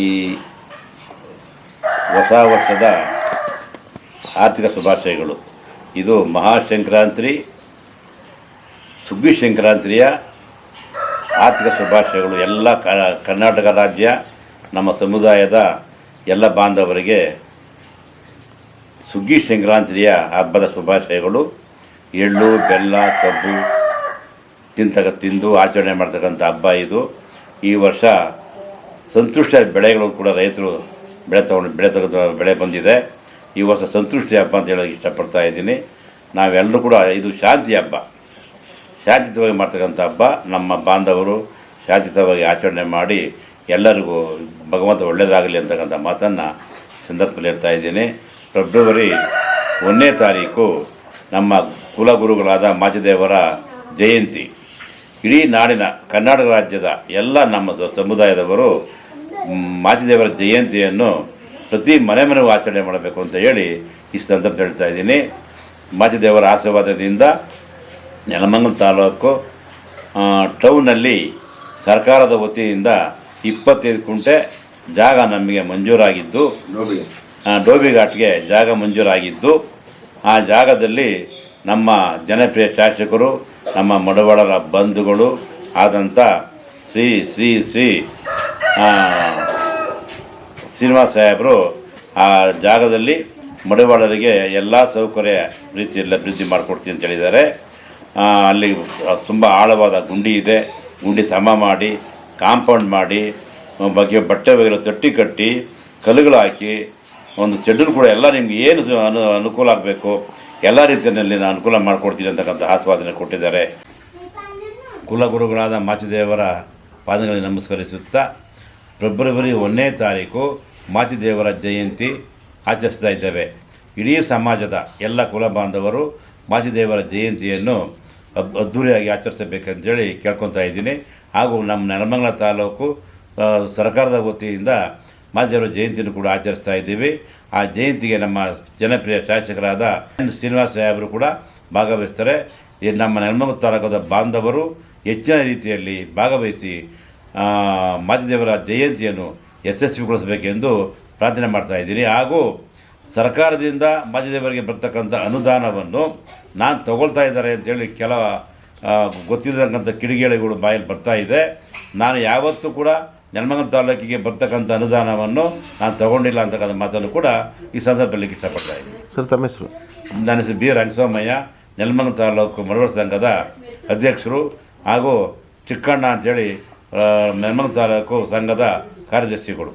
ಈ ಹೊಸ ವರ್ಷದ ಆರ್ಥಿಕ ಶುಭಾಶಯಗಳು. ಇದು ಮಹಾಸಂಕ್ರಾಂತಿ ಸುಗ್ಗಿ ಸಂಕ್ರಾಂತಿಯ ಆರ್ಥಿಕ ಶುಭಾಶಯಗಳು. ಎಲ್ಲ ಕರ್ನಾಟಕ ರಾಜ್ಯ, ನಮ್ಮ ಸಮುದಾಯದ ಎಲ್ಲ ಬಾಂಧವರಿಗೆ ಸುಗ್ಗಿ ಸಂಕ್ರಾಂತಿಯ ಹಬ್ಬದ ಶುಭಾಶಯಗಳು. ಎಳ್ಳು, ಬೆಲ್ಲ, ಕಬ್ಬು ತಿಂತಕ್ಕ ತಿಂದು ಆಚರಣೆ ಮಾಡ್ತಕ್ಕಂಥ ಹಬ್ಬ ಇದು. ಈ ವರ್ಷ ಸಂತುಷ್ಟ ಬೆಳೆಗಳು ಕೂಡ ರೈತರು ಬೆಳೆ ತಗೊಂಡು, ಬೆಳೆ ತೆಗೆದು, ಬೆಳೆ ಬಂದಿದೆ. ಈ ವರ್ಷ ಸಂತುಷ್ಟಿ ಹಬ್ಬ ಅಂತ ಹೇಳೋಕ್ಕೆ ಇಷ್ಟಪಡ್ತಾ ಇದ್ದೀನಿ. ನಾವೆಲ್ಲರೂ ಕೂಡ ಇದು ಶಾಂತಿ ಹಬ್ಬ. ಶಾಂತಿಯುತವಾಗಿ ಮಾಡ್ತಕ್ಕಂಥ ಹಬ್ಬ. ನಮ್ಮ ಬಾಂಧವರು ಶಾಂತಿಯುತವಾಗಿ ಆಚರಣೆ ಮಾಡಿ ಎಲ್ಲರಿಗೂ ಭಗವಂತ ಒಳ್ಳೆಯದಾಗಲಿ ಅಂತಕ್ಕಂಥ ಮಾತನ್ನು ಸಂದರ್ಭದಲ್ಲಿ ಹೇಳ್ತಾ ಇದ್ದೀನಿ. ಫೆಬ್ರವರಿ ಒಂದನೇ ತಾರೀಕು ನಮ್ಮ ಕುಲಗುರುಗಳಾದ ಮಾಚಿದೇವರ ಜಯಂತಿ. ಇಡೀ ನಾಡಿನ ಕರ್ನಾಟಕ ರಾಜ್ಯದ ಎಲ್ಲ ನಮ್ಮ ಸಮುದಾಯದವರು ಮಾಚಿದೇವರ ಜಯಂತಿಯನ್ನು ಪ್ರತಿ ಮನೆ ಮನೆಗೂ ಆಚರಣೆ ಮಾಡಬೇಕು ಅಂತ ಹೇಳಿ ಈ ಸಂದರ್ಭ ಹೇಳ್ತಾ ಇದ್ದೀನಿ. ಮಾಚಿದೇವರ ಆಶೀರ್ವಾದದಿಂದ ನೆಲಮಂಗಲ ತಾಲೂಕು ಟೌನಲ್ಲಿ ಸರ್ಕಾರದ ವತಿಯಿಂದ ಇಪ್ಪತ್ತೈದು ಕುಂಟೆ ಜಾಗ ನಮಗೆ ಮಂಜೂರಾಗಿದ್ದು ಡೋಬಿ. ಡೋಬಿಘಾಟ್ಗೆ ಜಾಗ ಮಂಜೂರಾಗಿದ್ದು ಆ ಜಾಗದಲ್ಲಿ ನಮ್ಮ ಜನಪ್ರಿಯ ಶಾಸಕರು, ನಮ್ಮ ಮಡವಾಳರ ಬಂಧುಗಳು ಆದಂಥ ಶ್ರೀ ಶ್ರೀ ಶ್ರೀ ಶ್ರೀನಿವಾಸ ಸಾಹೇಬರು ಆ ಜಾಗದಲ್ಲಿ ಮಡವಾಳರಿಗೆ ಎಲ್ಲ ಸೌಕರ್ಯ ರೀತಿಯಲ್ಲಿ ಅಭಿವೃದ್ಧಿ ಮಾಡಿಕೊಡ್ತೀನಿ ಅಂತ ಹೇಳಿದ್ದಾರೆ. ಅಲ್ಲಿ ತುಂಬ ಆಳವಾದ ಗುಂಡಿ ಇದೆ. ಗುಂಡಿ ಸಮ ಮಾಡಿ, ಕಾಂಪೌಂಡ್ ಮಾಡಿ, ಬಗ್ಗೆ ಬಟ್ಟೆ ಒಗೆಯಲು ತೊಟ್ಟಿ ಕಟ್ಟಿ, ಕಲ್ಲುಗಳು ಹಾಕಿ ಒಂದು ಚೆಡ್ಡರು ಕೂಡ ಎಲ್ಲ ನಿಮ್ಗೆ ಏನು ಅನು ಅನುಕೂಲ ಆಗಬೇಕು, ಎಲ್ಲ ರೀತಿಯಲ್ಲಿ ನಾನು ಅನುಕೂಲ ಮಾಡಿಕೊಡ್ತೀನಿ ಅಂತಕ್ಕಂಥ ಆಶ್ವಾಸನೆ ಕೊಟ್ಟಿದ್ದಾರೆ. ಕುಲಗುರುಗಳಾದ ಮಾಚಿದೇವರ ಪಾದಗಳಿಗೆ ನಮಸ್ಕರಿಸುತ್ತಾ, ಫೆಬ್ರವರಿ ಒಂದನೇ ತಾರೀಕು ಮಾಚಿದೇವರ ಜಯಂತಿ ಆಚರಿಸ್ತಾ ಇದ್ದೇವೆ. ಇಡೀ ಸಮಾಜದ ಎಲ್ಲ ಕುಲ ಬಾಂಧವರು ಮಾಚಿದೇವರ ಜಯಂತಿಯನ್ನು ಅದ್ದೂರಿಯಾಗಿ ಆಚರಿಸಬೇಕಂತೇಳಿ ಕೇಳ್ಕೊತಾ ಇದ್ದೀನಿ. ಹಾಗೂ ನಮ್ಮ ನೆಲಮಂಗಲ ತಾಲೂಕು ಸರ್ಕಾರದ ವತಿಯಿಂದ ಮಾಚಿದೇವರ ಜಯಂತಿಯನ್ನು ಕೂಡ ಆಚರಿಸ್ತಾ ಇದ್ದೀವಿ. ಆ ಜಯಂತಿಗೆ ನಮ್ಮ ಜನಪ್ರಿಯ ಶಾಸಕರಾದ ಎನ್ ಶ್ರೀನಿವಾಸ ಸಾಹೇಬರು ಕೂಡ ಭಾಗವಹಿಸ್ತಾರೆ. ನಮ್ಮ ನೆಲಮಂಗ ತಾಲೂಕದ ಬಾಂಧವರು ಹೆಚ್ಚಿನ ರೀತಿಯಲ್ಲಿ ಭಾಗವಹಿಸಿ ಆ, ಮಾಚಿದೇವರ ಜಯಂತಿಯನ್ನು ಯಶಸ್ವಿಗೊಳಿಸಬೇಕೆಂದು ಪ್ರಾರ್ಥನೆ ಮಾಡ್ತಾ ಇದ್ದೀನಿ ಹಾಗೂ ಸರ್ಕಾರದಿಂದ ಮಾಧ್ಯದೇವರಿಗೆ ಬರ್ತಕ್ಕಂಥ ಅನುದಾನವನ್ನು ನಾನು ತಗೊಳ್ತಾ ಇದ್ದಾರೆ ಅಂತೇಳಿ ಕೆಲ ಗೊತ್ತಿರತಕ್ಕಂಥ ಕಿಡಿಗೇಳಿಗಳು ಬಾಯಲ್ಲಿ ಬರ್ತಾ ಇದೆ. ನಾನು ಯಾವತ್ತೂ ಕೂಡ ನೆಲಮಂಗಲ ತಾಲೂಕಿಗೆ ಬರ್ತಕ್ಕಂಥ ಅನುದಾನವನ್ನು ನಾನು ತಗೊಂಡಿಲ್ಲ ಅಂತಕ್ಕಂಥ ಮಾತನ್ನು ಕೂಡ ಈ ಸಂದರ್ಭದಲ್ಲಿ ಇಷ್ಟಪಡ್ತಾ ಇದ್ದೀನಿ. ಸರ್ ತಮ್ಮ ಹೆಸರು? ನನ್ನ ಹೆಸರು ಬಿ ರಂಗಸ್ವಾಮಯ್ಯ. ನೆಲಮಂಗಲ ತಾಲೂಕು ಮರವರ ಸಂಘದ ಅಧ್ಯಕ್ಷರು ಹಾಗೂ ಚಿಕ್ಕಣ್ಣ ಅಂಥೇಳಿ ನೆಲಮಂಗಲ ತಾಲೂಕು ಸಂಘದ ಕಾರ್ಯದರ್ಶಿಗಳು.